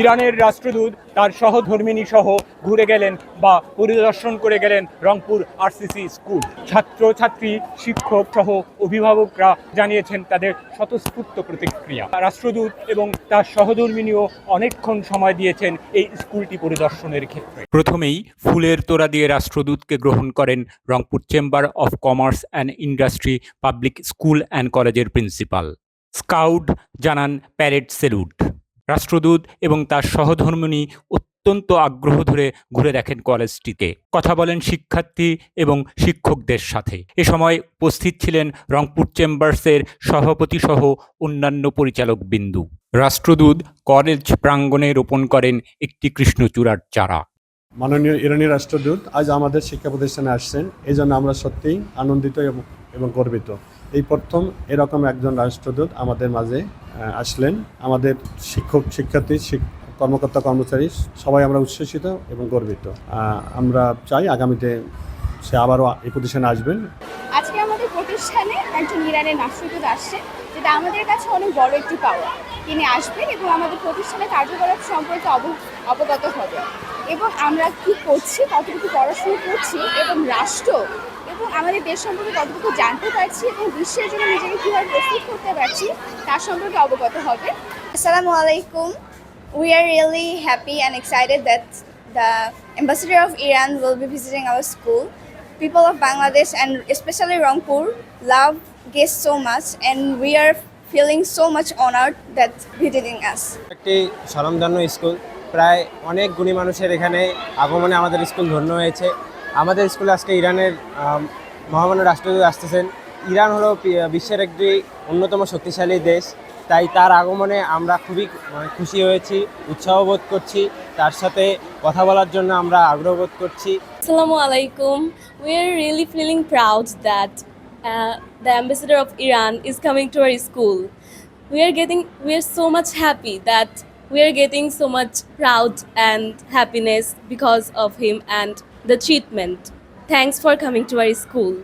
ইরানের রাষ্ট্রদূত, তার সহধর্মিনী সহ ঘুরে গেলেন বা পরিদর্শন করে গেলেন রংপুর আরসিসি স্কুল। ছাত্রছাত্রী, শিক্ষক সহ অভিভাবকরা জানিয়েছেন তাদের স্বতঃস্ফূর্ত প্রতিক্রিয়া। রাষ্ট্রদূত এবং তার সহধর্মিনীও অনেকক্ষণ সময় দিয়েছেন এই স্কুলটি পরিদর্শনের ক্ষেত্রে। প্রথমেই ফুলের তোড়া দিয়ে রাষ্ট্রদূতকে গ্রহণ করেন Rangpur chamber of commerce and industry public school and কলেজের প্রিন্সিপাল। স্কাউট জানান প্যারেড সেলুট। রাষ্ট্রদূত এবং তার সহধর্মিণী অত্যন্ত আগ্রহ ধরে ঘুরে দেখেন কলেজটিতে। কথা বলেন শিক্ষার্থী এবং শিক্ষকদের সাথে। এ সময় উপস্থিত ছিলেন রংপুর চেম্বার্সের সভাপতি সহ অন্যান্য পরিচালক বিন্দু। রাষ্ট্রদূত কলেজ প্রাঙ্গণে রোপণ করেন একটি কৃষ্ণচূড়ার চারা। মাননীয় ইরানি রাষ্ট্রদূত, আজ আমাদের শিক্ষা প্রতিষ্ঠানে আসছেন। এই জন্য আমরা সত্যিই আনন্দিত এবং গর্বিত। এই প্রথম এরকম একজন রাষ্ট্রদূত আমাদের মাঝে আসলেন। আমাদের শিক্ষক, শিক্ষার্থী, শিক- কর্মকর্তা, কর্মচারী সবাই আমরা উচ্ছ্বসিত এবং গর্বিত। আমরা চাই আগামীতে সে আবারও এই প্রতিষ্ঠানে আসবেন। আজকে আমাদের প্রতিষ্ঠানে একজন ইরানের রাষ্ট্রদূত আসছে, যেটা আমাদের কাছে অনেক বড় একটি পাওয়া তিনি আসবেন এবং আমাদের প্রতিষ্ঠানের কার্যকলাপ সম্পর্কে অব- অবগত হবে এবং আমরা কি করছি, কতটুকু পড়াশোনা করছি এবং রাষ্ট্র এবং আমাদের দেশ সম্পর্কে কতটুকু জানতে পারছি এবং বিশ্বের জন্য নিজেকে কীভাবে প্রস্তুত করতে পারছি তার সম্পর্কে অবগত হবে। আসসালামু আলাইকুম। We are really happy and excited that the ambassador of Iran will be visiting our school people of Bangladesh and specially Rangpur love guest so much and we are feeling so much honour that visiting us একটি সরমধান্য school. প্রায় অনেক গুণী মানুষের এখানে আগমনে আমাদের school ধন্য হয়েছে। আমাদের স্কুলে আজকে ইরানের মহামান্য রাষ্ট্রদূত আসতেছেন। ইরান হলো বিশ্বের একটি অন্যতম শক্তিশালী দেশ। তাই তার আগমনে আমরা খুবই মানে খুশি হয়েছি, উৎসাহ বোধ করছি। তার সাথে কথা বলার জন্য আমরা আগ্রহ বোধ করছি। আসসালামু আলাইকুম। We are really feeling proud that the ambassador of Iran is coming to our school we are getting we are so much happy that we are getting so much proud and happiness because of him and the treatment. Thanks for coming to our school.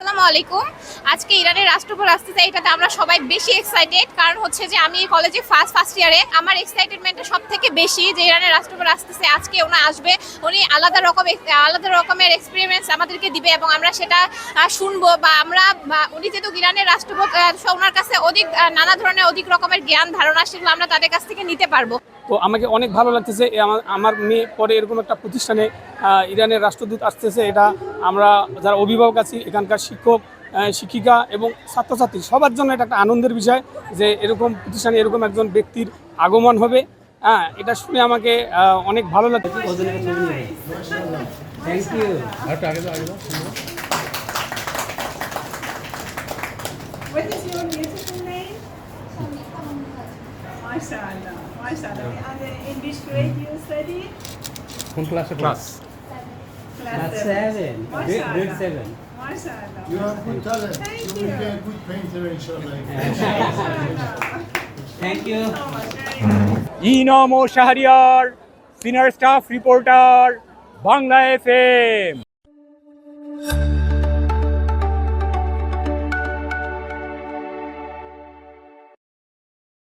আসসালামু আলাইকুম আজকে ইরানের রাষ্ট্রপতি আসতেছে, এটাতে আমরা সবাই বেশি এক্সাইটেড কারণ হচ্ছে যে আমি এই কলেজে ফার্স্ট ফার্স্ট ইয়ারে আমার এক্সাইটেডমেন্টটা সব থেকে বেশি যে ইরানের রাষ্ট্রপতি আসতেছে, আজকে ওনা আসবে, উনি আলাদা রকম আলাদা রকমের এক্সপিরিয়েন্স আমাদেরকে দিবে এবং আমরা সেটা শুনব বা আমরা উনি যেহেতু ইরানের রাষ্ট্রপতি ওনার কাছে অধিক নানা ধরনের অধিক রকমের জ্ঞান, ধারণা, সেগুলো আমরা তাদের কাছ থেকে নিতে পারব তো আমাকে অনেক ভালো লাগতেছে এ আমার আমার মেয়ে পরে এরকম একটা প্রতিষ্ঠানে ইরানের রাষ্ট্রদূত আসতেছে এটা আমরা যারা অভিভাবক আছি এখানকার শিক্ষক শিক্ষিকা এবং ছাত্রছাত্রী সবার জন্য এটা একটা আনন্দের বিষয় যে এরকম প্রতিষ্ঠানে এরকম একজন ব্যক্তির আগমন হবে। হ্যাঁ এটা শুনে আমাকে অনেক ভালো is MashaAllah, MashaAllah. And uh, in which grade you study? Class Class seven. Grade seven. MashaAllah. You have good talent. Thank you will be a good painter, inshallah. Thank you. ইনম O Shahriar senior staff reporter Bangla FM